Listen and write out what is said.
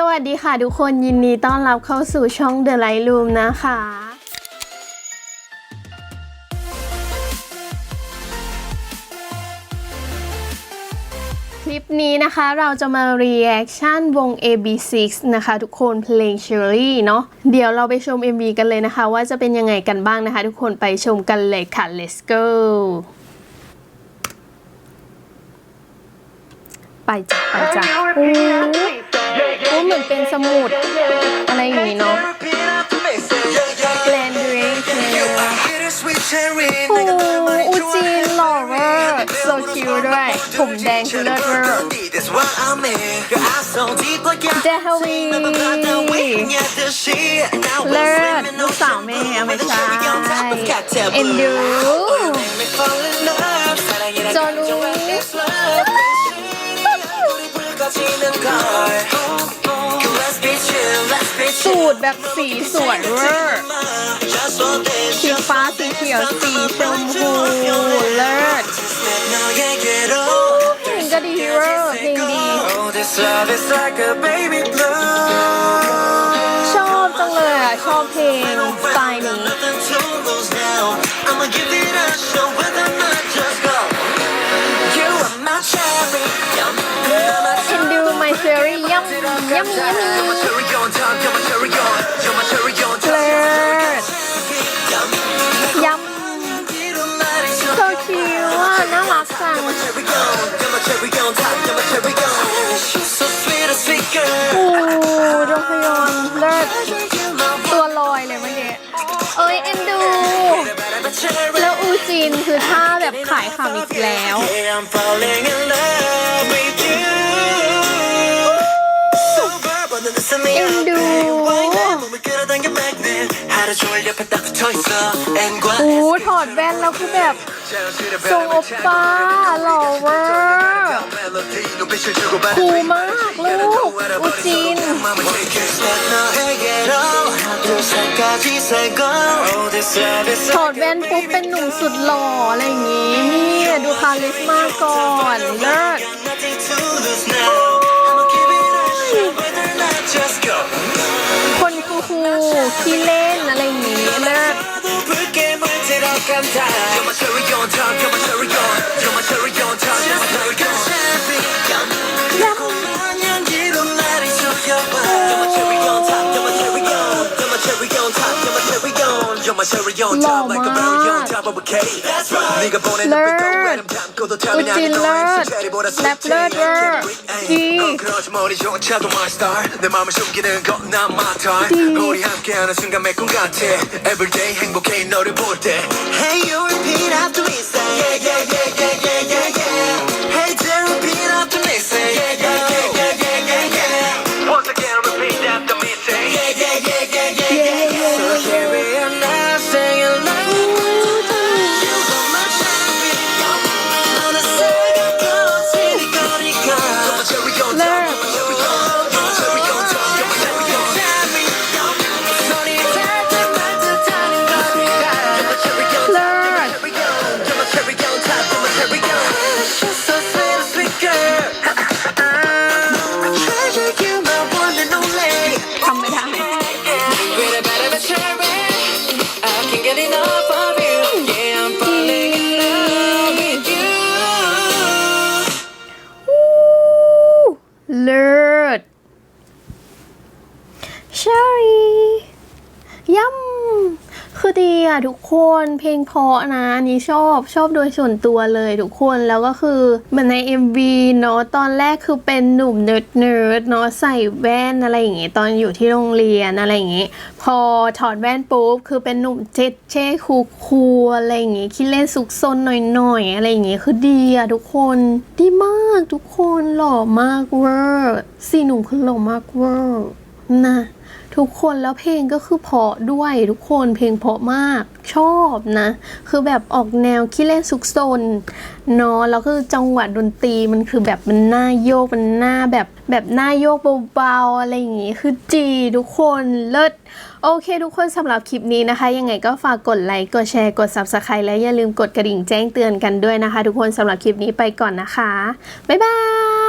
สวัสดีค่ะทุกคนยินดีต้อนรับเข้าสู่ช่อง The Light Room นะคะ คลิปนี้นะคะเราจะมา reaction วง AB6 นะคะ ทุกคนเพลง Cherry เนาะเดี๋ยวเราไปชม MV กันเลยนะคะ ว่าจะเป็นยังไงกันบ้างนะคะ ทุกคนไปชมกันเลยค่ะ let's go ไปจ้ะไปจ้ะ เหมือนเป็นสมุด อะไรอย่างนี้เนาะ Grand Duration โอ้อูจีนหล่อเวอร์ so cute ด้วย ผมแดงคือเลิศเวอร์เจฮาวีเลิศลูกสาวแม่เอาไม่ใช่เอ็นดูจอนู สูตรแบบสีสวยเวอร์สีฟ้าสีเขียวสีชมพูเลิศเพลงก็ดีเวอร์เพลงดี ยัมมียัมมีเลิศยัม so cute อะน่ารักจังโอ้ดงพยอนเลิศตัวลอยเลยเมื่อเอ้ยเอ็นดู แล้วอูจินคือท่าแบบขายขำอีกแล้ว เอ็นดูโอ้ถอดแว่นแล้วคือแบบทรงโอป้าหล่อมากคูลมากลูกอุจิน ถอดแว่นปุ๊บเป็นหนุ่มสุดหล่ออะไรอย่างงี้ เนี่ย ดูคาลิสมาก่อนเลิศ คูลขี้เล่นอะไรอย่างนี้เลิศ You're my cherry on top, 우찌 너의 널. 술자리보다 랩 술쟁이 널. Ay, 지. 어, 그러지 머리조차도 my star 내 맘을 숨기는 건난 time 우리 함께하는 순간 매꿈 같아 Everyday 행복해 너를 볼때 Hey you repeat after me say yeah yeah yeah yeah yeah เชอรี่ย่ำคือดีอะทุกคนเพลงเพราะนะอันนี้ชอบชอบโดยส่วนตัวเลยทุกคนแล้วก็คือเหมือนใน MV เนาะตอนแรกคือเป็นหนุ่มเนิร์ดเนิร์ดเนาะใส่แว่นอะไรอย่างงี้ตอนอยู่ที่โรงเรียนอะไรอย่างงี้พอถอดแว่นปุ๊บคือเป็นหนุ่มเจ๊เจ๊คูคูอะไรอย่างงี้คิดเล่นสุกซนหน่อยๆอะไรอย่างงี้คือดีอะทุกคนดีมากทุกคนหล่อมากเวอร์สี่หนุ่มคือหล่อมากเวอร์ นะทุกคนแล้วเพลงก็คือเพาะด้วยทุกคนเพลงเพาะมากชอบนะ คือแบบออกแนวคิดเล่นสุกซนเนาะแล้วคือจังหวะดนตรีมันคือแบบมันน่าโยกมันน่าแบบแบบน่าโยกเบาๆอะไรอย่างงี้คือจีทุกคนเลิศโอเค ทุกคนสำหรับคลิปนี้นะคะ ยังไงก็ฝากกดไลค์กดแชร์กด Subscribe และอย่าลืมกดกระดิ่งแจ้งเตือนกันด้วยนะคะ ทุกคนสำหรับคลิปนี้ไปก่อนนะคะบ๊ายบาย